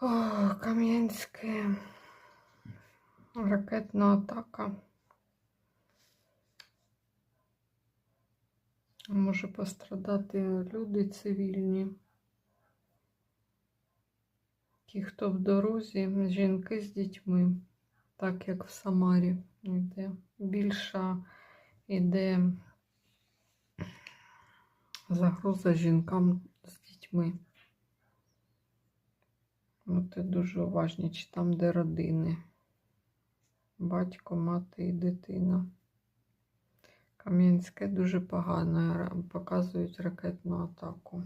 О, Кам'янське. Ракетна атака. Може пострадати люди цивільні. Ті, хто в дорозі, жінки з дітьми, так як в Самарі йде. Більша йде загроза жінкам з дітьми. Бути дуже уважні, чи там, де родини. Батько, мати і дитина. Кам'янське дуже погано показують ракетну атаку.